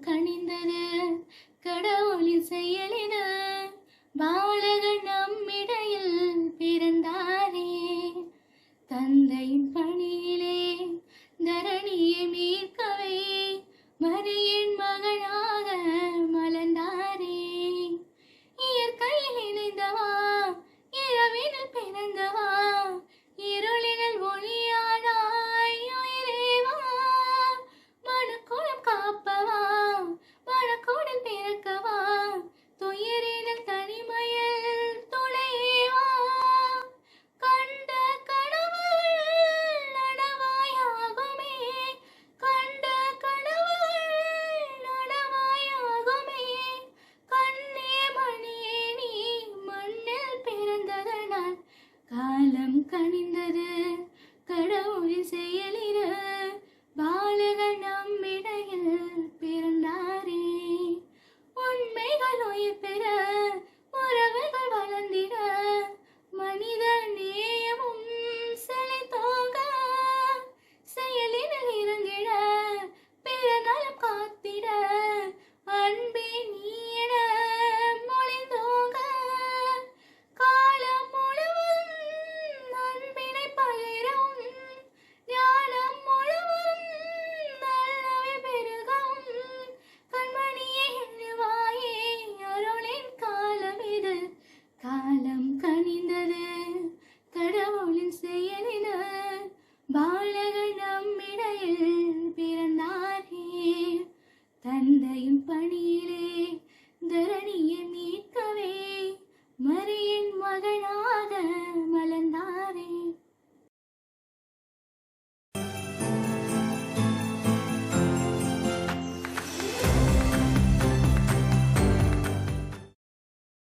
கனிந்தது கடவுளின் செயலின கணிந்தது கடவுள் செயலின பாலகன் நம்மிடையில் பிறந்தாரே. உண்மைகள் உயிர் பெற செயலினர் பாலகன் நம்மிடையில் பிறந்தாரே. தந்தையின் பணியிலே